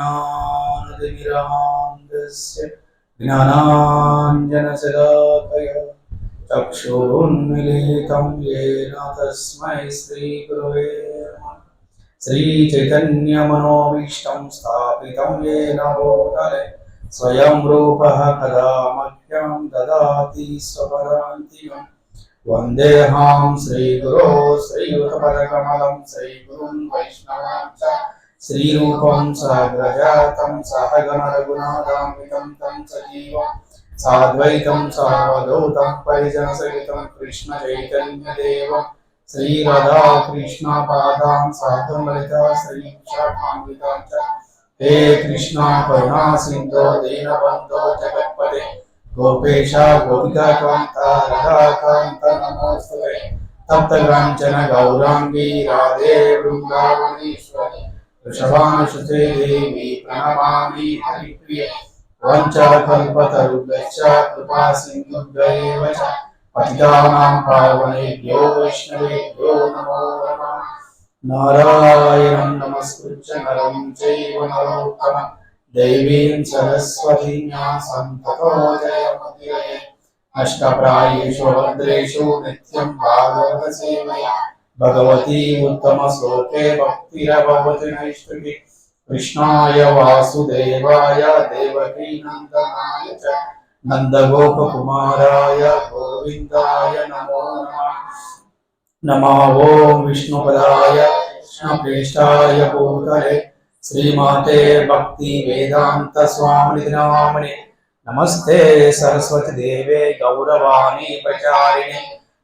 अज्ञानतिमिरान्धस्य ज्ञानाञ्जनशलाकय चक्षुरुन्मिलितं येन तस्मै श्रीगुरवे नमः श्रीचैतन्यमनोभीष्टं स्थापितं येन भूतले स्वयं रूपः कदा मह्यं ददाति स्वपदान्तिकम् वन्देऽहं श्रीगुरो श्रीयुतपदकमलं श्रीगुरुं वैष्णवां च श्रीरूपं साग्रजातं सहगणरघुनाथान्वितं तं सजीवं साद्वैतं सावधूतं परिजनसहितं कृष्णचैतन्यदेवं श्रीरधा कृष्णपादां साधुललिता श्रीशाखान्वितां च। हे कृष्णा, करुणा, सिन्धो, दीनबन्धो, जगत्पते। गोपेश गोपिकान्त राधाकान्त नमोस्तुते तप्तकाञ्चन, गौराङ्गी, राधे वृन्दावनेश्वरि वृषभानुसुते देवी प्रणमामि हरिप्रिये वञ्चकल्पतरुभ्यश्च कृपा सिन्धुभ्यैव च पतितानां पावनेभ्यो वैष्णवेभ्यो नमो नमः नारायणं नमस्कृत्य नरं चैव नरोत्तमम् देवीं सरस्वतीं व्यासं ततो जयमुदीरये अष्टप्रायेषु भद्रेषु नित्यं भागवतसेवया भगवती उत्तमश्लोके भक्तिरभवति नैष्टिकी कृष्णाय वासुदेवाय देवकी नन्दनाय च नन्दगोपकुमाराय गोविन्दाय नमो नमः नमो ॐ विष्णुपदाय कृष्णप्रेष्ठाय भूतले श्रीमाते भक्ति वेदांत स्वामी नामने नमस्ते सरस्वती देवे गौरवाणी प्रचारिणे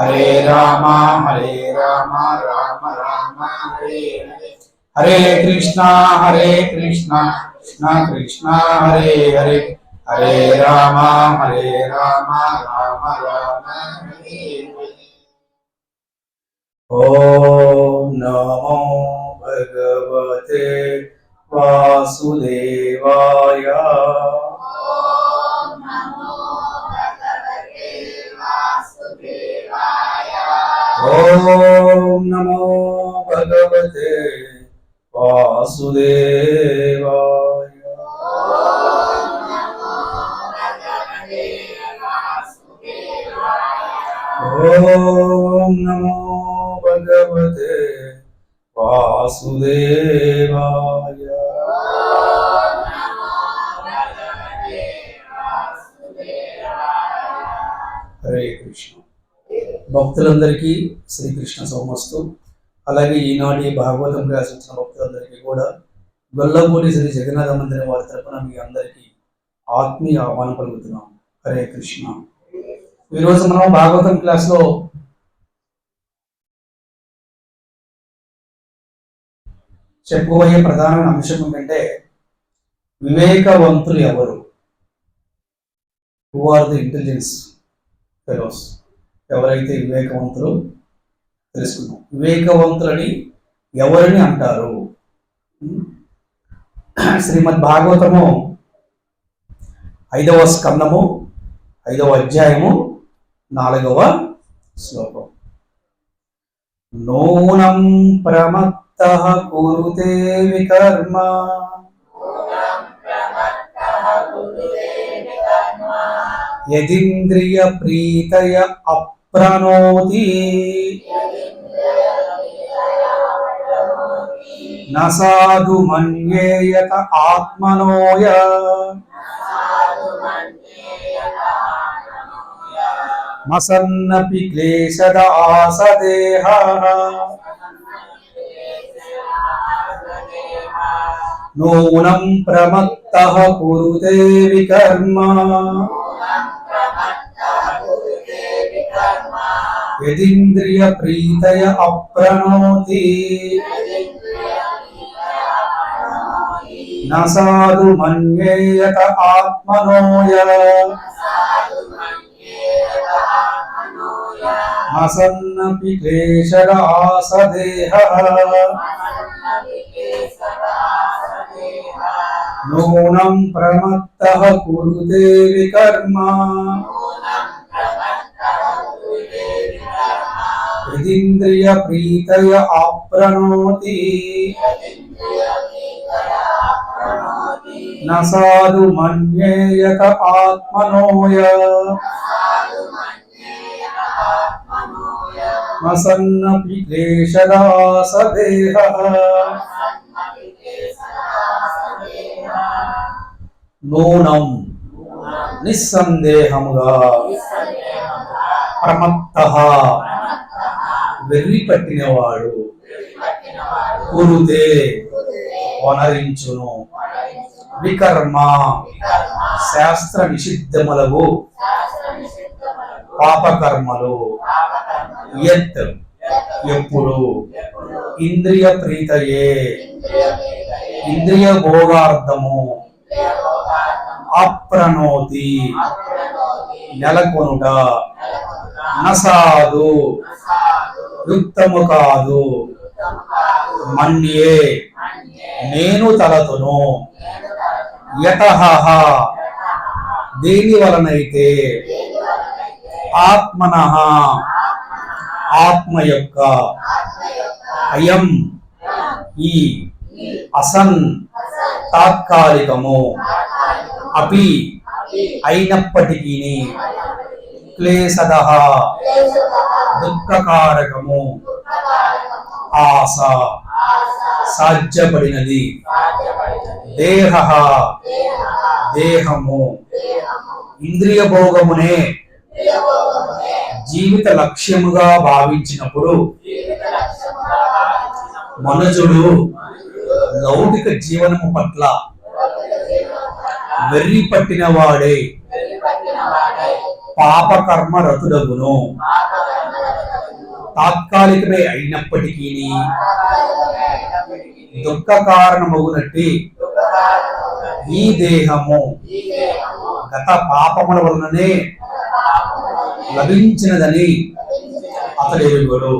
हरे राम हरे राम राम राम, हरे हरे। हरे कृष्णा हरे कृष्णा, कृष्ण कृष्ण, हरे हरे। हरे राम हरे राम राम राम, हरे ॐ नमो भगवते वासुदेवाय। ஓம் நமோ பகவதே வாசுதேவாய ஓம் நமோ பகவதே வாசுதேவாய భక్తులందరికీ శ్రీకృష్ణ సోమస్తు. అలాగే ఈనాటి భాగవతం క్లాస్ భక్తులందరికీ కూడా గొల్లపూడి శ్రీ జగన్నాథ మందిరం వారి తరపున మీ అందరికీ ఆత్మీయ ఆహ్వానం పలుకుతున్నాం. హరే కృష్ణ. ఈరోజు మనం భాగవతం క్లాస్లో చెప్పుకోబోయే ప్రధానమైన అంశం ఏంటంటే వివేకవంతులు ఎవరు? Who are the intelligence fellows ఎవరైతే వివేకవంతులు తెలుసుకుందాం. వివేకవంతులని ఎవరిని అంటారు? శ్రీమద్ భాగవతము ఐదవ స్కందము ఐదవ అధ్యాయము నాలుగవ శ్లోకం. నూనం ప్రమత్త కురుతే వికర్మ. యదింద్రియ ప్రీతయ అప్రణోతి న సాధు మన్యేయత ఆత్మనోయ మసన్నపి క్లేశద ఆసదేహ నూనం ప్రమత్త కురుతే వికర్మ యదింద్రియ ప్రీతయ అప్రణోతి. నసాదు మన్యేయత ఆత్మనోయ. అసన్నపి క్లేశర ఆసదేహ నూనం ప్రమత్త కురుతే వికర్మ. यदिन्द्रियप्रीतय आप्रणोति न साधु मन्येयत आत्मनोय वसन्नपि क्लेशदासदेहः నూనం నిస్సందేహముగా ప్రమత్త వెర్రి పట్టినవాడు కురుదే వనరించును. వికర్మ శాస్త్ర నిషిద్ధములవు పాపకర్మలు ఎత్ ఎప్పుడు ఇంద్రియ ప్రీతయే ఇంద్రియ భోగార్థము అప్రణోతి నెలకొనుట నసాదు. యుక్తము కాదు. మన్యే. నేను తలతును. యతహ దేని వలనైతే ఆత్మన ఆత్మ యొక్క అయం. ఈ అసన్ తాత్కాలికము. అపి అయినప్పటికీ క్లేశద దుఃఖకారకము. ఆశ. సాధ్యపడినది. దేహ. దేహము. ఇంద్రియ భోగమునే జీవిత లక్ష్యముగా భావించినప్పుడు మనుజుడు లౌకిక జీవనము పట్ల వెర్రి పట్టిన వాడే. పాపకర్మ రతుడగును తాత్కాలికమే అయినప్పటికీ దుఃఖ కారణమగునట్టి ఈ దేహము గత పాపముల వలననే లభించినదని అతడు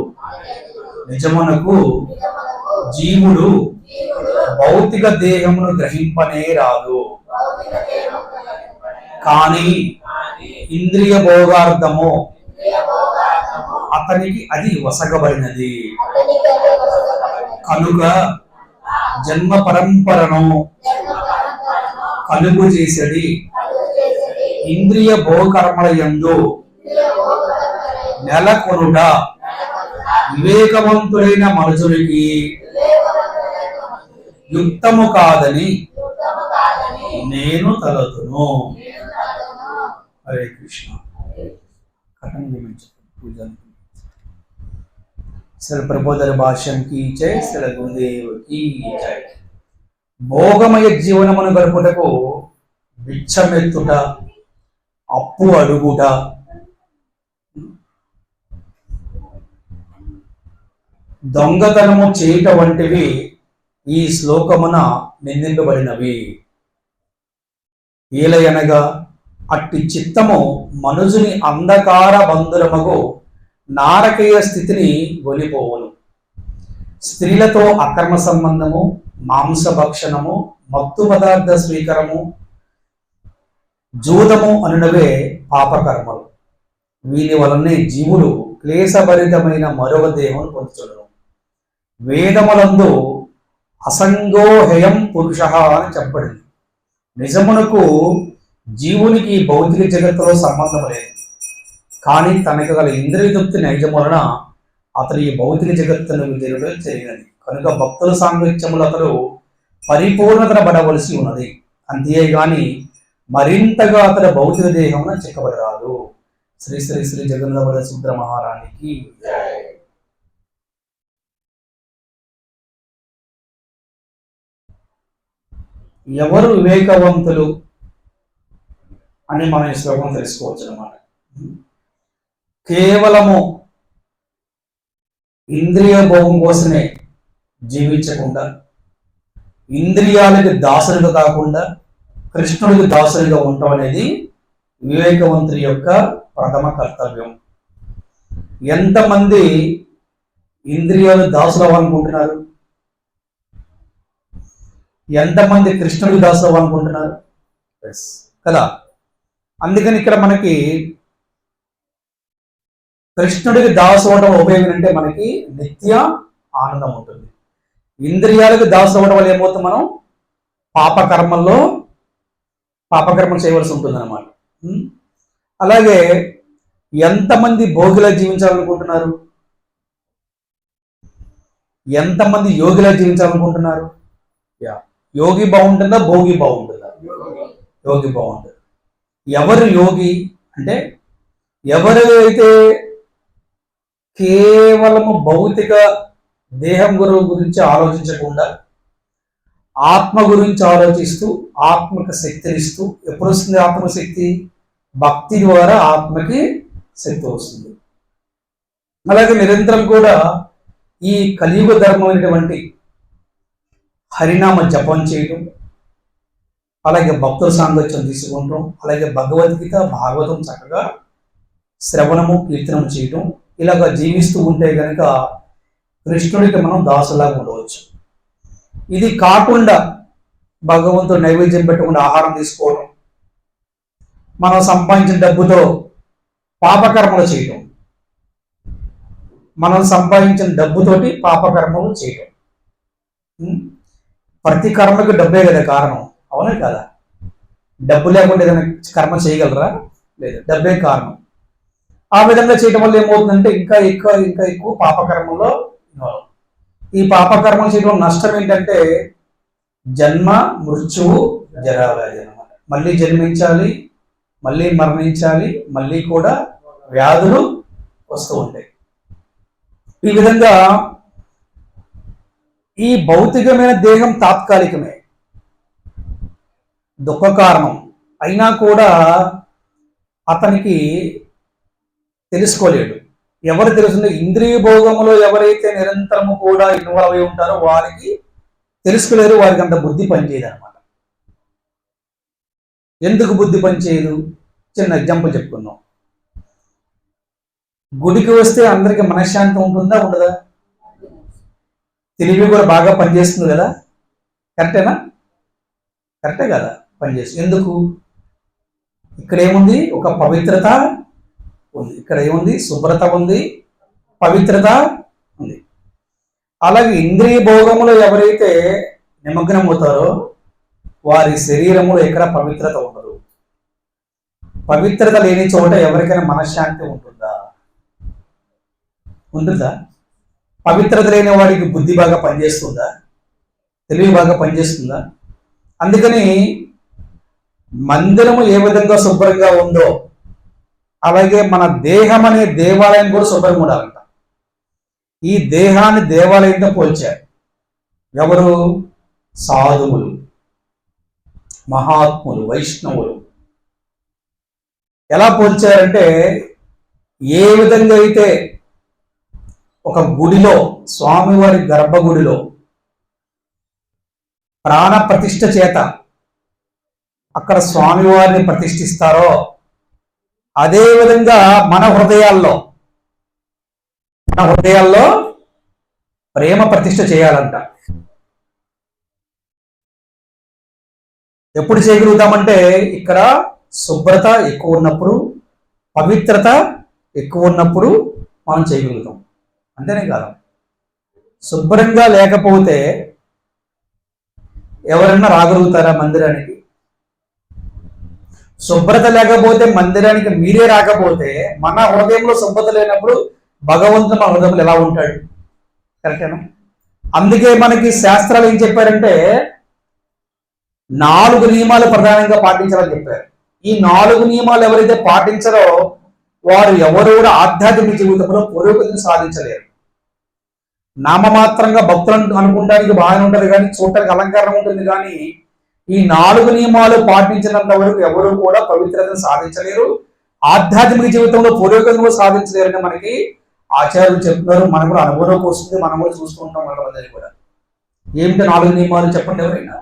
నిజమునకు జీవుడు భౌతిక దేహమును గ్రహింపనే రాదు. కానీ ఇంద్రియ భోగార్థము అతనికి అది వసగబడినది. కనుక జన్మ పరంపరను కలుగు చేసడి ఇంద్రియ భోకర్మల యందు నెలకొనుట వివేకవంతుడైన మనుషునికి యుక్తము కాదని నేను తలతును హరే కృష్ణ. కథను వివరించండి పూజలు శ్రీ ప్రబోధన భాష్యం కీ జై శ్రీ గురుదేవ్ కీ జై. భోగమయ జీవనమును గడుపుటకు బిచ్చమెత్తుట అప్పు అడుగుట. దొంగతనము చేయట వంటివి ఈ శ్లోకమున నిందింపబడినవి. ఏలయనగా అట్టి చిత్తము మనుజుని అంధకార బంధులమగు నారకీయ స్థితిని ఒలిపోవును స్త్రీలతో అక్రమ సంబంధము మాంసభక్షణము మత్తు పదార్థ స్వీకరము జూదము అనునవే పాపకర్మలు. వీని వలనే జీవులు క్లేశభరితమైన మరొక దేహం పొందుతున్నారు వేదములందు అసంగోహయం పురుష అని చెప్పబడింది. నిజమునకు జీవునికి భౌతిక జగత్తులో సంబంధం లేదు. కానీ తనకు గల ఇంద్రియతృప్తి నైజం వలన అతడు ఈ భౌతిక జగత్తును విధులుగా జరిగినది కనుక భక్తుల సాంగత్యములు అతడు పరిపూర్ణతను పడవలసి ఉన్నది. అంతేగాని మరింతగా అతడు భౌతిక దేహమున చిక్కబడరాదు. శ్రీ శ్రీ శ్రీ జగన్నాథ సుద్ర మహారాణికి ఎవరు వివేకవంతులు? అని మనం ఈ శ్లోకం తెలుసుకోవచ్చు అన్నమాట. కేవలము ఇంద్రియ భోగం కోసమే జీవించకుండా ఇంద్రియాలకి దాసులుగా కాకుండా కృష్ణుడికి దాసులుగా ఉండటం అనేది వివేకవంతుడి యొక్క ప్రథమ కర్తవ్యం. ఎంతమంది ఇంద్రియాలు దాసులు అవ్వాలనుకుంటున్నారు ఎంతమంది కృష్ణుడికి దాసులు అవ్వాలనుకుంటున్నారు కదా? అందుకని ఇక్కడ మనకి కృష్ణుడికి దాసు ఉపయోగం అంటే మనకి నిత్య ఆనందం ఉంటుంది. ఇంద్రియాలకు దాసు అవ్వడం వల్ల ఏమవుతుంది మనం? పాపకర్మల్లో పాపకర్మలు చేయవలసి ఉంటుంది అనమాట అలాగే ఎంతమంది భోగిలా జీవించాలనుకుంటున్నారు? ఎంతమంది యోగిలా జీవించాలనుకుంటున్నారు? యా. యోగి బాగుంటుందా? భోగి బాగుంటుందా? యోగి బాగుంటుంది. ఎవరు యోగి అంటే ఎవరైతే కేవలము భౌతిక దేహం గురువు గురించి ఆలోచించకుండా ఆత్మ గురించి ఆలోచిస్తూ ఆత్మకు శక్తినిస్తూ ఎప్పుడు వస్తుంది ఆత్మశక్తి? భక్తి ద్వారా ఆత్మకి శక్తి వస్తుంది. అలాగే నిరంతరం కూడా ఈ కలియుగ ధర్మమైనటువంటి హరినామ జపం చేయడం అలాగే భక్తుల సాంగత్యం తీసుకుంటాం. అలాగే భగవద్గీత భాగవతం చక్కగా శ్రవణము కీర్తనము చేయటం. ఇలాగ జీవిస్తూ ఉంటే కనుక కృష్ణుడికి మనం దాసులాగా ఉండవచ్చు. ఇది కాకుండా భగవంతుడు నైవేద్యం పెట్టకుండా ఆహారం తీసుకోవడం మనం సంపాదించిన డబ్బుతో పాపకర్మలు చేయటం. మనం సంపాదించిన డబ్బుతోటి పాపకర్మలు చేయటం. ప్రతి కర్మకి డబ్బే కదా కారణం. అవునా కదా? డబ్బు లేకుండా ఏదైనా కర్మ చేయగలరా? లేదు. డబ్బే కారణం? ఆ విధంగా చేయడం వల్ల ఏమవుతుందంటే ఇంకా ఎక్కువ ఇంకా ఎక్కువ పాపకర్మంలో ఇన్వాల్వ్. ఈ పాపకర్మం చేయడం నష్టం ఏంటంటే జన్మ మృత్యువు జరావ్యాధి అనమాట మళ్ళీ జన్మించాలి మళ్ళీ మరణించాలి మళ్ళీ కూడా వ్యాధులు వస్తూ ఉంటాయి. ఈ విధంగా ఈ భౌతికమైన దేహం తాత్కాలికమే. దుఃఖ కారణం. అయినా కూడా అతనికి తెలుసుకోలేడు. ఎవరు తెలుసుందో ఇంద్రియ భోగములో ఎవరైతే నిరంతరము కూడా ఇన్వాల్వ్ అయి ఉంటారో వారికి తెలుసుకోలేరు వారికి అంత బుద్ధి పనిచేయదు అనమాట ఎందుకు బుద్ధి పనిచేయదు? చిన్న ఎగ్జాంపుల్ చెప్పుకుందాం. గుడికి వస్తే అందరికి మనశ్శాంతి ఉంటుందా ఉండదా? తెలివి కూడా బాగా పనిచేస్తుంది కదా. కరెక్టేనా కరెక్టే కదా? పనిచేస్తుంది. ఎందుకు? ఇక్కడ ఏముంది ఒక పవిత్రత ఉంది. ఇక్కడ ఏముంది శుభ్రత ఉంది. పవిత్రత ఉంది. అలాగే ఇంద్రియ భోగములో ఎవరైతే నిమగ్నమవుతారో వారి శరీరములో ఎక్కడ పవిత్రత ఉండదు. పవిత్రత లేని చోట ఎవరికైనా మనశ్శాంతి ఉంటుందా? ఉంటుందా? పవిత్రత లేని వాడికి బుద్ధి బాగా పనిచేస్తుందా? తెలివి బాగా పనిచేస్తుందా? అందుకని మందిరము ఏ విధంగా శుభ్రంగా ఉందో అలాగే మన దేహం అనే దేవాలయం కూడా శుభ్రంగా ఉండాలంట. ఈ దేహాన్ని దేవాలయంతో పోల్చారు. ఎవరు? సాధువులు మహాత్ములు వైష్ణవులు. ఎలా పోల్చారంటే ఏ విధంగా అయితే ఒక గుడిలో స్వామివారి గర్భగుడిలో ప్రాణ ప్రతిష్ట చేత అక్కడ స్వామివారిని ప్రతిష్ఠిస్తారో అదే విధంగా మన హృదయాల్లో మన హృదయాల్లో ప్రేమ ప్రతిష్ఠ చేయాలంట. ఎప్పుడు చేయగలుగుతామంటే ఇక్కడ శుభ్రత ఎక్కువ ఉన్నప్పుడు పవిత్రత ఎక్కువ ఉన్నప్పుడు మనం చేయగలుగుతాం. అంతేనే కాదు. శుభ్రంగా లేకపోతే ఎవరన్నా రాగలుగుతారా మందిరానికి? శుభ్రత లేకపోతే మందిరానికి మీరే రాకపోతే మన హృదయంలో శుభ్రత లేనప్పుడు భగవంతుడు మన హృదయంలో ఎలా ఉంటాడు? కరెక్టేనా అందుకే మనకి శాస్త్రాలు ఏం చెప్పారంటే నాలుగు నియమాలు ప్రధానంగా పాటించాలని చెప్పారు. ఈ నాలుగు నియమాలు ఎవరైతే పాటించరో వారు ఎవరు కూడా ఆధ్యాత్మిక జీవితంలో పురోగతిని సాధించలేరు. నామమాత్రంగా భక్తులను అనుకుంటానికి బాగానే ఉంటుంది కానీ చూడటానికి అలంకారం ఉంటుంది కానీ ఈ నాలుగు నియమాలు పాటించినంత వరకు ఎవరు కూడా పవిత్రతను సాధించలేరు. ఆధ్యాత్మిక జీవితంలో పురోగతిని సాధించలేరని మనకి ఆచార్యులు చెప్తున్నారు. మనం కూడా అనుభవంలోకి వస్తుంది. మనం కూడా చూసుకుంటాం కొంతమంది కూడా. ఏమిటి నాలుగు నియమాలు చెప్పండి ఎవరైనా?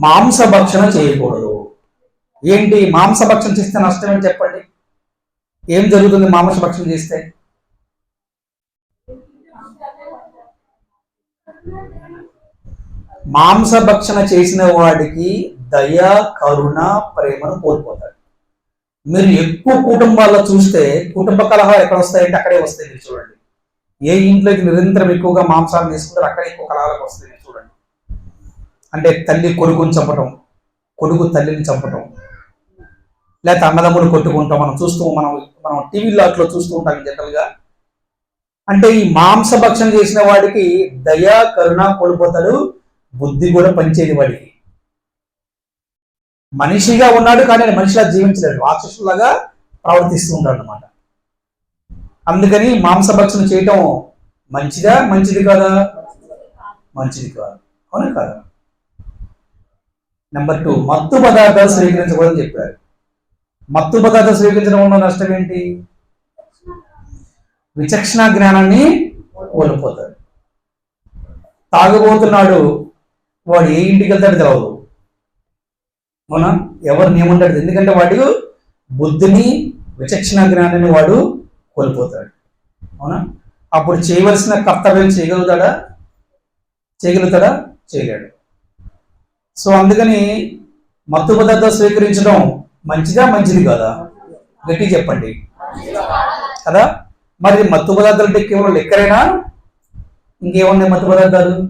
మాంసభక్షణ చేయకూడదు. ఏంటి? మాంసభక్షణ చేస్తే నష్టం అని చెప్పండి? ఏం జరుగుతుంది మాంసభక్షణ చేస్తే? మాంసభక్షణ చేసిన వాడికి దయ కరుణ ప్రేమను కోల్పోతాడు. మీరు ఎక్కువ కుటుంబాల్లో చూస్తే కుటుంబ కలహాలు ఎక్కడ వస్తాయంటే అక్కడే వస్తాయి మీరు చూడండి. ఏ ఇంట్లోకి నిరంతరం ఎక్కువగా మాంసాలు తీసుకుంటారు అక్కడే ఎక్కువ కలహాలకు వస్తాయి మీరు చూడండి. అంటే తల్లి కొడుకుని చంపటం కొడుకు తల్లిని చంపటం లేకపోతే అన్నదమ్ములు కొట్టుకుంటాం మనం చూస్తూ మనం మనం టీవీలో అట్లా చూస్తూ ఉంటాం జనరల్గా. అంటే ఈ మాంసభక్షణ చేసిన వాడికి దయ కరుణ కోల్పోతాడు. బుద్ధి కూడా పనిచేయదు వాడికి మనిషిగా ఉన్నాడు కానీ ఆయన మనిషిలా జీవించలేడు. రాక్షసులాగా ప్రవర్తిస్తూ ఉంటాడు అనమాట అందుకని మాంసభక్షణ చేయటం మంచిదా మంచిది కాదా? మంచిది కాదు. అవునా కాదా? నెంబర్ టూ మత్తు పదార్థాలు స్వీకరించకూడదని చెప్పారు. మత్తు పదార్థాలు స్వీకరించడం వల్ల నష్టం ఏంటి? విచక్షణ జ్ఞానాన్ని కోల్పోతాడు. తాగబోతున్నాడు వాడు ఏ ఇంటికి వెళ్తాడు తెలవదు. అవునా? ఎవరిని ఏమంటాడు ఎందుకంటే వాడు బుద్ధిని విచక్షణ జ్ఞానాన్ని వాడు కోల్పోతాడు. అవునా? అప్పుడు చేయవలసిన కర్తవ్యం చేయగలుగుతాడా? చేయగలుగుతాడా? చేయలేడు. సో అందుకని మత్తు పదార్థాలు స్వీకరించడం మంచిదా? మంచిది కాదా? గట్టి చెప్పండి. కదా? మరి మత్తు పదార్థాలు అంటే కేవలం లెక్కరేనా? ఇంకేమున్నాయి మత్తు పదార్థాలు?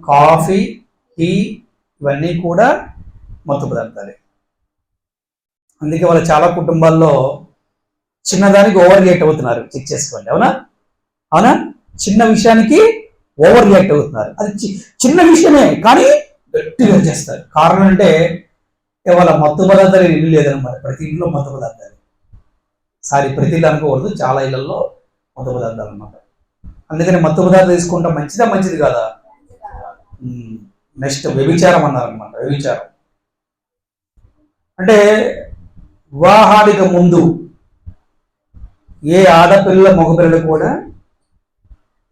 కాఫీ టీ ఇవన్నీ కూడా మత్తు పదార్థాలే. అందుకే వాళ్ళ చాలా కుటుంబాల్లో చిన్నదానికి ఓవర్ రియాక్ట్ అవుతున్నారు. చెక్ చేసుకోండి. అవునా? అవునా? చిన్న విషయానికి ఓవర్ రియాక్ట్ అవుతున్నారు. అది చి- చిన్న విషయమే కానీ గట్టిగా చేస్తారు. కారణం అంటే ఇవాళ మత్తు పదార్థాలు ఇల్లు లేదనమాట ప్రతి ఇంట్లో మత్తు పదార్థాలు. సారీ ప్రతి ఇల్లు అనుకోకూడదు. చాలా ఇళ్ళలో మత్తు పదార్థాలు అనమాట అందుకని మత్తు పదార్థాలు తీసుకుంటాం మంచిదా? మంచిది కాదా? నెక్స్ట్ వ్యభిచారం అన్నారనమాట వ్యభిచారం. అంటే వివాహానికి ముందు ఏ ఆడపిల్ల మగపిల్లలు కూడా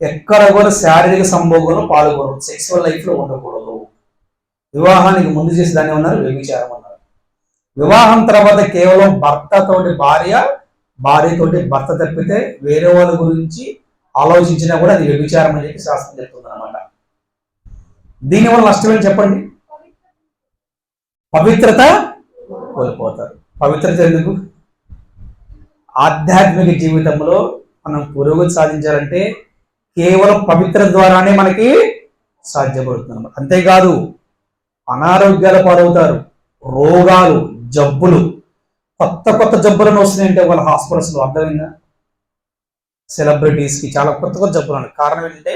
ఎక్కడ కూడా శారీరక సంభోగంలో పాల్గొనరు సెక్సువల్ లైఫ్లో ఉండకూడదు. వివాహానికి ముందు చేసి దాన్ని ఉన్నారు వ్యభిచారం అన్నారు. వివాహం తర్వాత కేవలం భర్తతోటి భార్య భార్యతోటి భర్త తప్పితే వేరే వాళ్ళ గురించి ఆలోచించినా కూడా అది వ్యభిచారం అని చెప్పి శాస్త్రం చెప్తుంది అనమాట దీనివల్ల నష్టం చెప్పండి? పవిత్రత కోల్పోతారు. పవిత్రత ఎందుకు? ఆధ్యాత్మిక జీవితంలో మనం పురోగతి సాధించాలంటే కేవలం పవిత్ర ద్వారానే మనకి సాధ్యపడుతుంది అంతేకాదు అనారోగ్యాల పాలవుతారు రోగాలు జబ్బులు. కొత్త కొత్త జబ్బులను వస్తున్నాయంటే వాళ్ళ హాస్పిటల్స్లో అర్థమైందా? సెలబ్రిటీస్కి చాలా కొత్త కొత్త జబ్బులు కారణం ఏంటంటే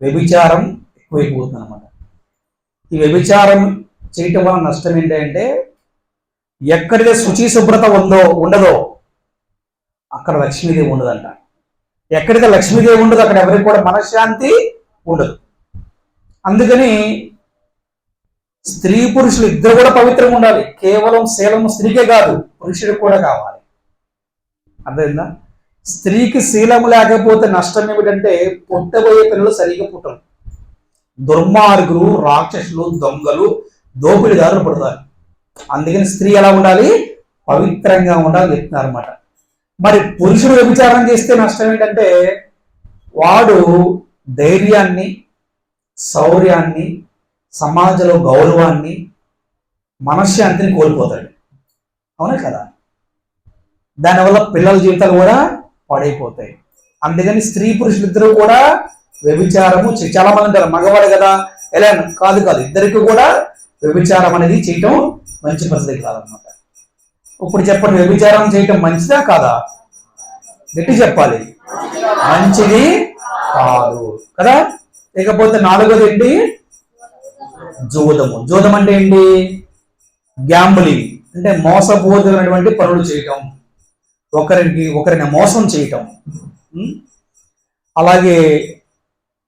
వ్యభిచారం ఎక్కువైపోతుంది అనమాట ఈ వ్యభిచారం చేయటం వల్ల నష్టం ఏంటంటే ఎక్కడైతే శుచి శుభ్రత ఉందో ఉండదో అక్కడ లక్ష్మీదేవి ఉండదంట. ఎక్కడైతే లక్ష్మీదేవి ఉండదో అక్కడ ఎవరికి కూడా మనశ్శాంతి ఉండదు. అందుకని స్త్రీ పురుషులు ఇద్దరు కూడా పవిత్రంగా ఉండాలి. కేవలం శీలము స్త్రీకే కాదు పురుషుడికి కూడా కావాలి. అర్థమైందా? స్త్రీకి శీలము లేకపోతే నష్టం ఏమిటంటే పుట్టబోయే పిల్లలు సరిగ్గా పుట్టరు. దుర్మార్గులు రాక్షసులు దొంగలు దోపిడిదారులు పడతారు అందుకని స్త్రీ ఎలా ఉండాలి? పవిత్రంగా ఉండాలని చెప్తున్నారు అనమాట మరి పురుషుడు వ్యభిచారం చేస్తే నష్టం ఏంటంటే వాడు ధైర్యాన్ని శౌర్యాన్ని సమాజంలో గౌరవాన్ని మనశ్శాంతిని కోల్పోతాడు. అవునా కదా? దానివల్ల పిల్లల జీవితాలు కూడా పాడైపోతాయి. అందుకని స్త్రీ పురుషులిద్దరూ కూడా వ్యభిచారము చాలా మంది అంటారు మగవాడు కదా. ఎలా? కాదు కాదు. ఇద్దరికి కూడా వ్యభిచారం అనేది చేయటం మంచి పద్ధతి కాదనమాట ఇప్పుడు చెప్పండి వ్యభిచారం చేయటం మంచిదా కాదా? గట్టి చెప్పాలి. మంచిది కాదు. కదా? ఇకపోతే నాలుగోది ఏంటి? జూదము. జూదం అంటే ఏంటి? గ్యాంబులింగ్. అంటే మోసపూరితమైనటువంటి పనులు చేయటం. ఒకరికి ఒకరిని మోసం చేయటం. అలాగే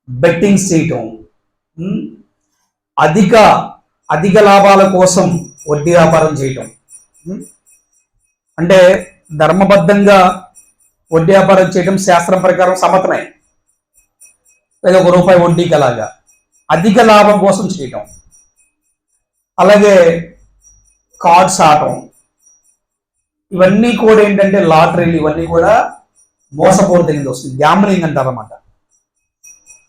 బెట్టింగ్స్ చేయటం. అధిక అధిక లాభాల కోసం వడ్డీ వ్యాపారం చేయటం. అంటే ధర్మబద్ధంగా వడ్డీ వ్యాపారం చేయటం శాస్త్రం ప్రకారం సమతమే లేదా ఒక రూపాయి వడ్డీకి అలాగా. అధిక లాభం కోసం చేయటం. అలాగే కార్డ్స్ ఆడటం. ఇవన్నీ కూడా ఏంటంటే లాటరీలు ఇవన్నీ కూడా మోసపూరితంగా వస్తుంది. గ్యాంబ్లింగ్ అంటారు అన్నమాట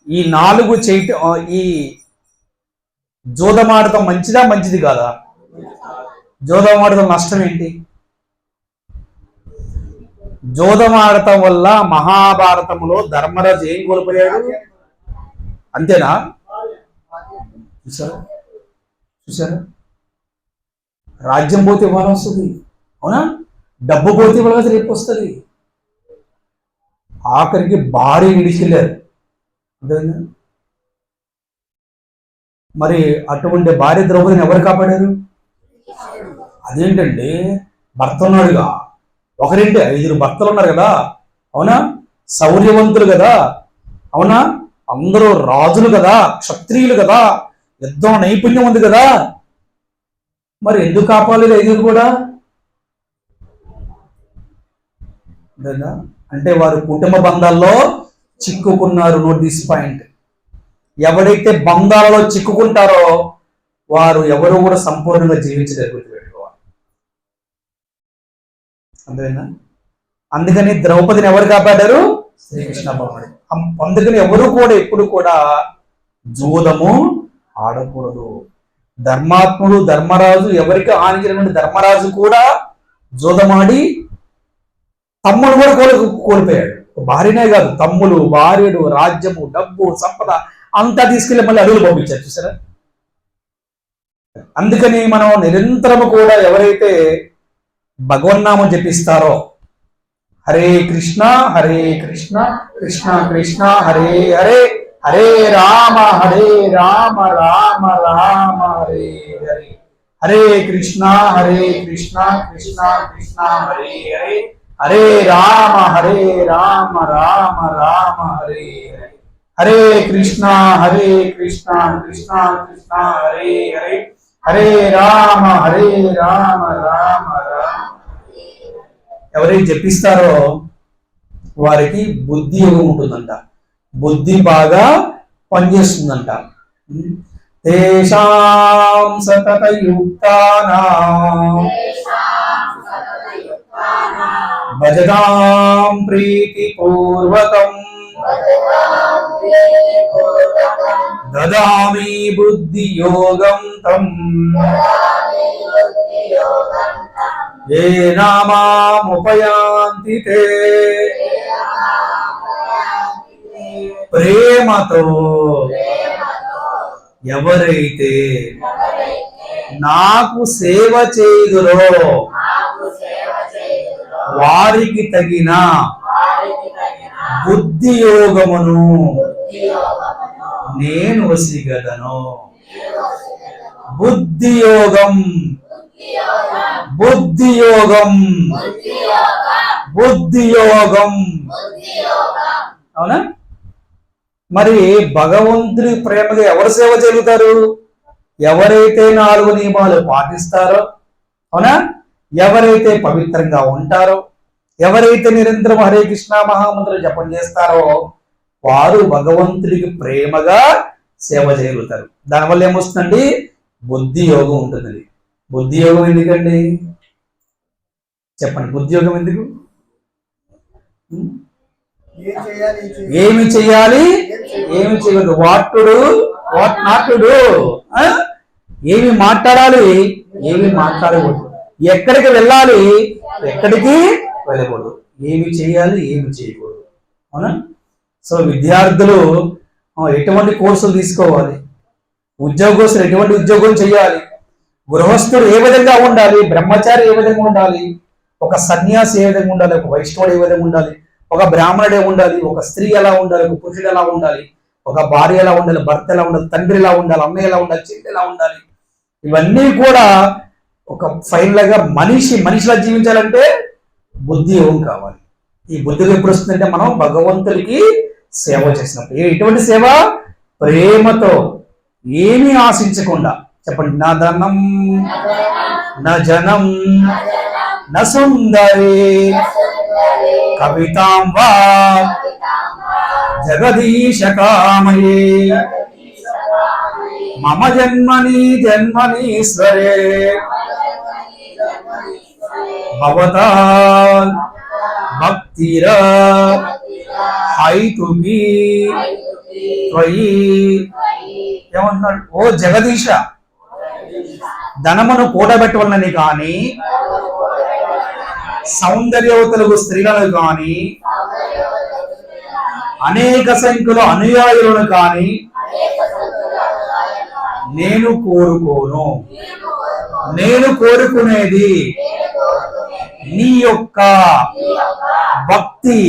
ఈ నాలుగు చేయటం ఈ జోదమాడటం మంచిదా మంచిది కాదా? జోదమాడటం నష్టం ఏంటి? జోదమాడటం వల్ల మహాభారతంలో ధర్మరాజు ఏం కోల్పోయాడు? అంతేనా? చూసారా చూసారా రాజ్యం పోతే ఇవ్వాలి వస్తుంది. అవునా? డబ్బు పోతే ఇవ్వాలి రేపు వస్తుంది. ఆఖరికి భారీ విడిచిల్లారు. అర్థమైందా మరి అటువంటి భార్య ద్రౌపదిని ఎవరు కాపాడారు? అదేంటండి? భర్త ఉన్నాడుగా. ఒకరేంటి? ఐదుగురు భర్తలు ఉన్నారు కదా. అవునా? శౌర్యవంతులు కదా. అవునా? అందరూ రాజులు కదా. క్షత్రియులు కదా. యుద్ధం నైపుణ్యం ఉంది కదా. మరి ఎందుకు కాపాలేదు ఐదుగురు కూడా? అంటే వారు కుటుంబ బంధాల్లో చిక్కుకున్నారు నోట్ దిస్ పాయింట్. ఎవరైతే బంధాలలో చిక్కుకుంటారో వారు ఎవరు కూడా సంపూర్ణంగా జీవించలేరు గుర్తుపెట్టుకోవాలి అంతేనా అందుకని ద్రౌపదిని ఎవరు కాపాడారు? శ్రీకృష్ణ భగవానుడు అందుకని ఎవరు కూడా ఎప్పుడు కూడా జూదము ఆడకూడదు. ధర్మాత్ముడు ధర్మరాజు ఎవరికి హాని జరిగిన ధర్మరాజు కూడా జూదమాడి తమ్ముడు కూడా కోల్పోయాడు. భార్యనే కాదు తమ్ములు భార్యడు రాజ్యము డబ్బు సంపద అంతా తీసుకెళ్ళి మళ్ళీ అడుగులు పంపించారు చూసారా? అందుకని మనం నిరంతరము కూడా ఎవరైతే భగవన్నామం జపిస్తారో హరే కృష్ణ హరే కృష్ణ కృష్ణ కృష్ణ హరే హరే హరే రామ హరే రామ రామ రామ హరే హరే హరే కృష్ణ హరే కృష్ణ కృష్ణ కృష్ణ హరే హరే. హరే రామ హరే రామ రామ రామ హరే హరే. హరే కృష్ణ హరే కృష్ణ కృష్ణ కృష్ణ హరే హరే. హరే రామ హరే రామ రామ రామ. ఎవరైతే జపిస్తారో వారికి బుద్ధి యోగం ఉంటుందంట బుద్ధి బాగా పనిచేస్తుందంట. తేషాం సతత భజతాం ప్రీతి పూర్వకం దదామి బుద్ధి యోగం తం ఏ నామాముపయాంతి తే ప్రేమతో ఎవరైతే నాకు సేవ చేయుదురో వారికి తగిన బుద్ధి యోగమును నేను వసిగలను బుద్ధి యోగం బుద్ధి యోగం బుద్ధి యోగం అవునా? మరి భగవంతుడి ప్రేమగా ఎవరు సేవ చేయగలుగుతారు ఎవరైతే నాలుగు నియమాలు పాటిస్తారో అవునా? ఎవరైతే పవిత్రంగా ఉంటారో ఎవరైతే నిరంతరం హరే కృష్ణ మహామంత్రులు జపం చేస్తారో వారు భగవంతుడికి ప్రేమగా సేవ చేయగలుగుతారు దానివల్ల ఏమొస్తుందండి? బుద్ధి యోగం ఉంటుంది బుద్ధి యోగం ఎందుకండి? చెప్పండి బుద్ధి యోగం ఎందుకు? ఏమి చేయాలి? చేయాలి? ఏమి చేయదు వాటుడు వాట్ నాటుడు ఏమి మాట్లాడాలి? ఏమి మాట్లాడకూడదు. ఎక్కడికి వెళ్ళాలి? ఎక్కడికి? వెళ్ళకూడదు. ఏమి చేయాలి? ఏమి చేయకూడదు. అవునా? సో విద్యార్థులు ఎటువంటి కోర్సులు తీసుకోవాలి? ఉద్యోగస్తులు ఎటువంటి ఉద్యోగం చేయాలి? గృహస్థుడు ఏ విధంగా ఉండాలి? బ్రహ్మచారి ఏ విధంగా ఉండాలి? ఒక సన్యాసి ఏ విధంగా ఉండాలి? ఒక వైష్ణవుడు ఏ విధంగా ఉండాలి? ఒక బ్రాహ్మణుడే ఉండాలి? ఒక స్త్రీ ఎలా ఉండాలి? ఒక పురుషుడు ఎలా ఉండాలి? ఒక భార్య ఎలా ఉండాలి? భర్త ఎలా ఉండాలి? తండ్రి ఎలా ఉండాలి? అమ్మ ఎలా ఉండాలి? చెల్లి ఎలా ఉండాలి? ఇవన్నీ కూడా ఒక ఫైనల్గా మనిషి మనిషిలా జీవించాలంటే బుద్ధి యోగం కావాలి? ఈ బుద్ధిలో ఎప్పుడు వస్తుందంటే మనం భగవంతుడికి సేవ చేసినప్పుడు. ఏ- ఎటువంటి సేవ? ప్రేమతో. ఏమీ ఆశించకుండా. చెప్పండి. నా ధనం నా జనం నా సుందరి కవితాం వా. జగదీశ కామయే. మమ జన్మని జన్మనీశ్వరే భవతా భక్తిర హైతుకి త్వయి ఏమంటున్నాడు? ఓ జగదీశ ధనమును కూడబెట్టవలనని కాని సౌందర్యవతులకు స్త్రీలను కాని అనేక సంఖ్యలో అనుయాయులను కాని నేను కోరుకోను. నేను కోరుకునేది నీ యొక్క భక్తి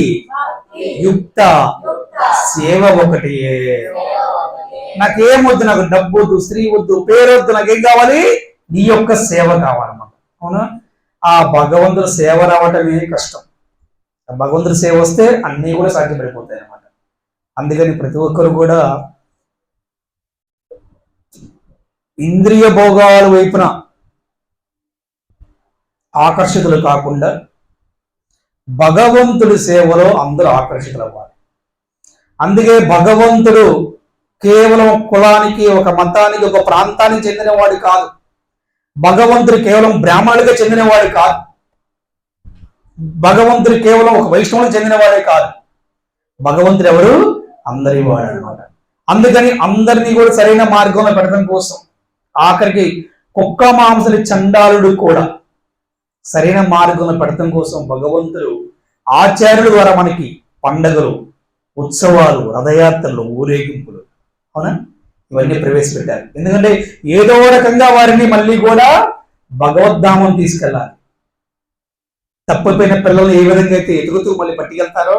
యుక్త సేవ ఒకటి. నాకేం వద్దు నాకు డబ్బు వద్దు స్త్రీ వద్దు పేరు వద్దు నాకేం కావాలి? నీ యొక్క సేవ కావాలన్నమాట. అవునా? ఆ భగవంతుడి సేవ రావటమే కష్టం. భగవంతుడు భగవంతుడి సేవ వస్తే అన్నీ కూడా సాధ్యపడిపోతాయి అన్నమాట అందుకని ప్రతి ఒక్కరు కూడా ఇంద్రియ భోగాల వైపున ఆకర్షితులు కాకుండా భగవంతుడి సేవలో అందరూ ఆకర్షితులు అవ్వాలి అందుకే భగవంతుడు కేవలం కులానికి ఒక మతానికి ఒక ప్రాంతానికి చెందినవాడు కాదు. భగవంతుడు కేవలం బ్రాహ్మణుడికి చెందినవాడు కాదు. భగవంతుడు కేవలం ఒక వైష్ణవునికి చెందినవాడే కాదు. భగవంతుడు ఎవరు? అందరి వాడు అనమాట అందుకని అందరినీ కూడా సరైన మార్గంలో పెట్టడం కోసం ఆఖరికి కుక్క మాంసలి చండాలుడు కూడా సరైన మార్గంలో పెడతం కోసం భగవంతుడు ఆచార్యుల ద్వారా మనకి పండగలు ఉత్సవాలు రథయాత్రలు ఊరేగింపులు అవునా? ఇవన్నీ ప్రవేశపెట్టారు. ఎందుకంటే ఏదో రకంగా వారిని మళ్ళీ కూడా భగవద్ధామం తీసుకెళ్ళాలి. తప్పిపోయిన పిల్లల్ని ఏ విధంగా అయితే ఎదుగుతూ మళ్ళీ పట్టుకెళ్తారో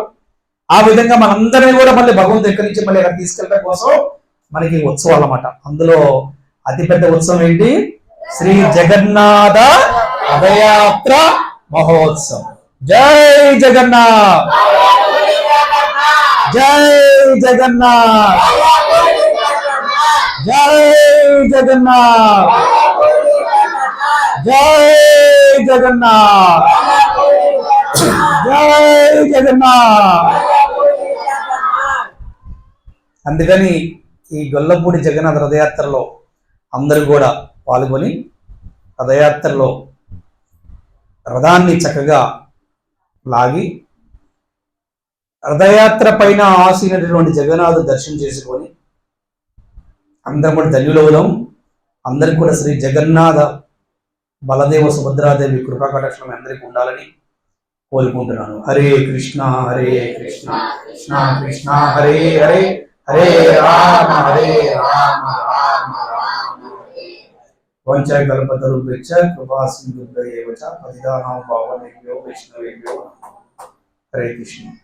ఆ విధంగా మనందరినీ కూడా మళ్ళీ భగవంతు దగ్గర నుంచి మళ్ళీ అక్కడ తీసుకెళ్ళడం కోసం మనకి ఉత్సవాలు అన్నమాట. అందులో అతిపెద్ద ఉత్సవం ఏంటి? శ్రీ జగన్నాథ పదయాత్ర మహోత్సవం. జై జగన్నాథ్! జై జగన్నాథ్! జై జగన్నాథ్! జై జగన్నాథ్! జై జగన్నాథ్! అందుకని ఈ గొల్లపూడి జగన్నాథ్ రథయాత్రలో అందరూ కూడా పాల్గొని రథయాత్రలో రథాన్ని చక్కగా లాగి రథయాత్ర పైన ఆసినటువంటి జగన్నాథు దర్శనం చేసుకొని అందరం కూడా ధన్యులవుదాం అందరికి కూడా శ్రీ జగన్నాథ బలదేవ సుభద్రాదేవి కృపాకటాక్షణం అందరికీ ఉండాలని కోరుకుంటున్నాను. హరే కృష్ణ హరే కృష్ణ కృష్ణ కృష్ణ హరే హరే హరే రామ హరే రామ. వంచకల్పతరుభ్యచ్చ కృపా సింధుభ్య పతిదానాం పావనేభ్యో వైష్ణవేభ్యో హరే కృష్ణ.